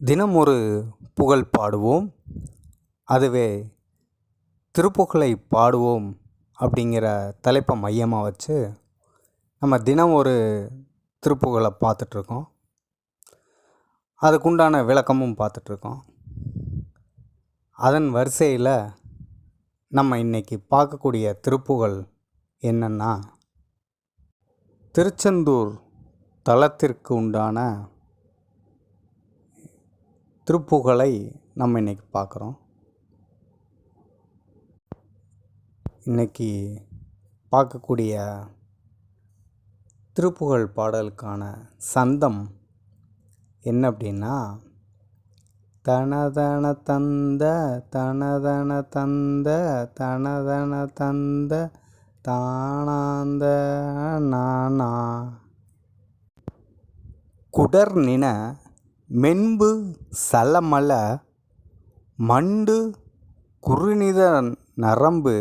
தினம் ஒரு புகழ் பாடுவோம். அதுவே திருப்புகழை பாடுவோம் அப்படிங்கிற தலைப்பை மையமாக வச்சு நம்ம தினம் ஒரு திருப்புகழை பார்த்துட்ருக்கோம். அதுக்குண்டான விளக்கமும் பார்த்துட்ருக்கோம். அதன் வரிசையில் நம்ம இன்றைக்கி பார்க்கக்கூடிய திருப்புகழ் என்னென்னா திருச்செந்தூர் தலத்திற்கு உண்டான திருப்புகழை நம்ம இன்றைக்கி பார்க்குறோம். இன்றைக்கி பார்க்கக்கூடிய திருப்புகழ் பாடலுக்கான சந்தம் என்ன அப்படின்னா தனதன தந்த தனதன தந்த தனதன தந்த தானாந்த நானா. குடர் நின மென்பு சலமல மண்டு குறுநித நரம்பு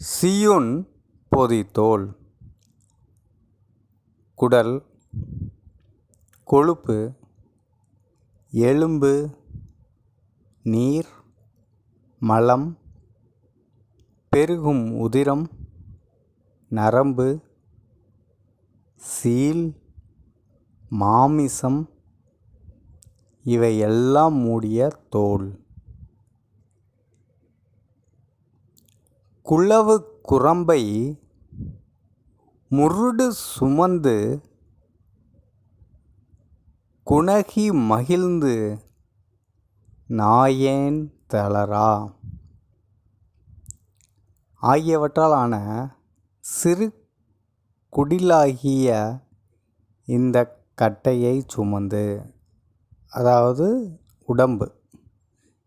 சியுன் பொதித்தோல் குடல் கொழுப்பு எலும்பு நீர் மலம் பெருகும் உதிரம் நரம்பு சீல் மாமிசம் இவை எல்லாம் மூடிய தோல். குளவு குரம்பை முருடு சுமந்து குணகி மகிழ்ந்து நாயேன் தளரா. ஆகியவற்றாலான சிறு குடிலாகிய இந்த கட்டையை சுமந்து அதாவது உடம்பு.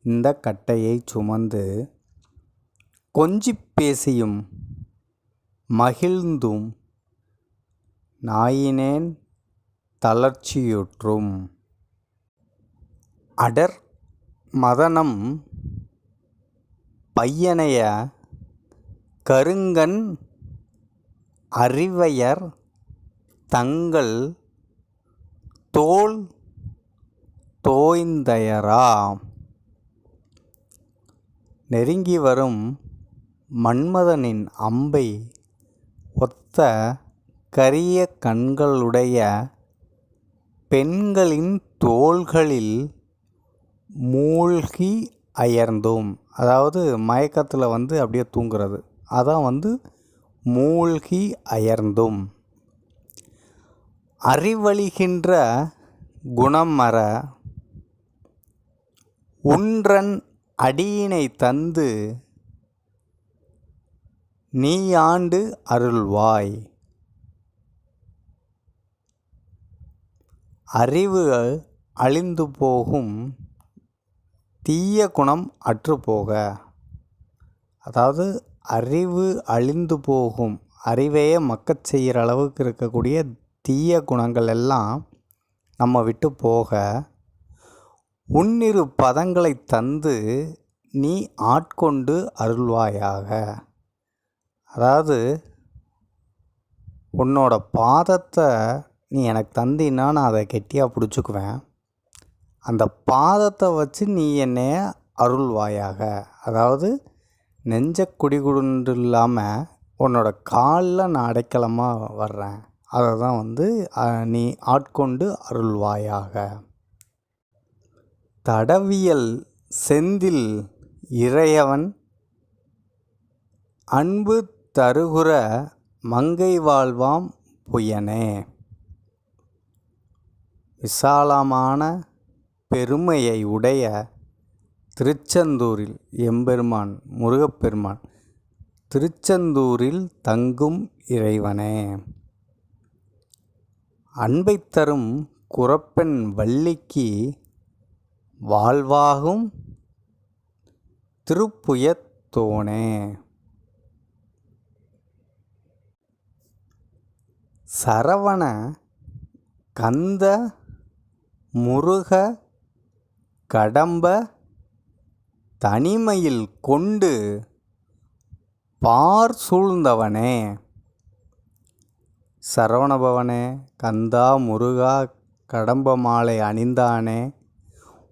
இந்த கட்டையை சுமந்து கொஞ்சிப் பேசியும் மகிழ்ந்தும் நாயினேன் தளர்ச்சியுற்றும். அடர் மதனம் பையனைய கருங்கண் அறிவையர் தங்கள் தோல் தோய்ந்தயரா நெருங்கி வரும் மன்மதனின் அம்பை ஒத்த கரிய கண்களுடைய பெண்களின் தோள்களில் மூழ்கி அயர்ந்தோம். அதாவது மயக்கத்தில் வந்து அப்படியே தூங்குறது. அதான் வந்து மூழ்கி அயர்ந்தும். அறிவழிகின்ற குணம் மற உன்றன் அடியினை தந்து நீயாண்டு அருள்வாய். அறிவு அழிந்து போகும் தீய குணம் அற்றுப்போக அதாவது அறிவு அழிந்து போகும் அறிவையே மக்கச் செய்கிற அளவுக்கு இருக்கக்கூடிய தீய குணங்கள் எல்லாம் நம்ம விட்டு போக. உன்னிரு பதங்களை தந்து நீ ஆட்கொண்டு அருள்வாயாக. அதாவது உன்னோட பாதத்தை நீ எனக்கு தந்தின்னா நான் அதை கெட்டியாக பிடிச்சிக்குவேன். அந்த பாதத்தை வச்சு நீ என்னை அருள்வாயாக. அதாவது நெஞ்ச குடிகுண்டு இல்லாமல் உன்னோட காலில் நான் அடைக்கலமாக வர்றேன். அதை தான் வந்து நீ ஆட்கொண்டு அருள்வாயாக. தடவியல் செந்தில் இறையவன் அன்பு தருகுற மங்கை வாழ்வாம் புயனே. விசாலமான பெருமையை உடைய திருச்செந்தூரில் எம்பெருமான் முருகப்பெருமான் திருச்செந்தூரில் தங்கும் இறைவனே. அன்பை தரும் குரப்பெண் வள்ளிக்கு வாழ்வாகும் திருப்புயத்தோனே சரவண கந்த முருக கடம்ப தனிமையில் கொண்டு பார் சூழ்ந்தவனே. சரவணபவனே கந்தா முருகா கடம்ப மாலை அணிந்தானே.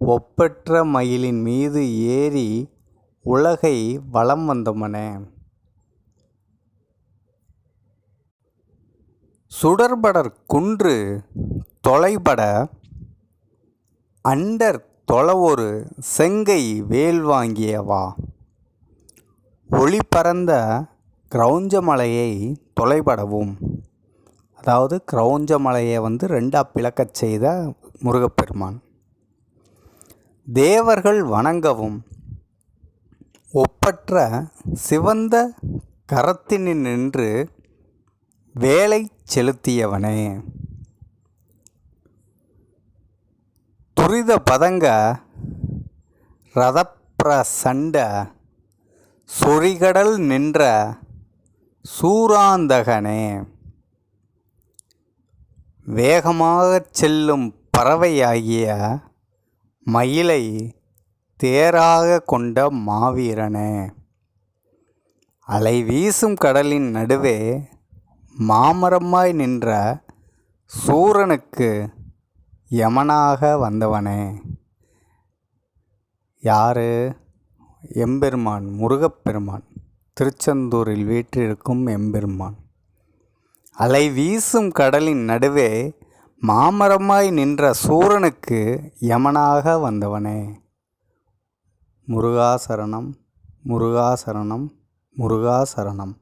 ஒப்பற்ற மயிலின் மீது ஏறி உலகை வலம் வந்தமனே. சுடர்படர் குன்று தொலைபட அண்டர் தொலவொரு செங்கை வேல் வாங்கியவா. ஒளி பரந்த கிரௌஞ்சமலையை தொலைபடவும். அதாவது கிரௌஞ்சமலையை வந்து ரெண்டாக பிளக்கச் செய்த முருகப்பெருமான். தேவர்கள் வணங்கவும் ஒப்பற்ற சிவந்த கரத்தினின்று வேலை செலுத்தியவனே. துரித பதங்க ரதப்பிரசண்ட சொறிகடல் நின்ற சூராந்தகனே வேகமாகச் செல்லும் பறவையாகிய மயிலை தேராக கொண்ட மாவீரனே. அலை வீசும் கடலின் நடுவே மாமரமாய் நின்ற சூரனுக்கு யமனாக வந்தவனே. யாரு? எம்பெருமான் முருகப்பெருமான். திருச்செந்தூரில் வீற்றிருக்கும் எம்பெருமான். அலை வீசும் கடலின் நடுவே மாமரமாய் நின்ற சூரனுக்கு யமனாக வந்தவனே. முருகாசரணம் முருகாசரணம் முருகாசரணம்.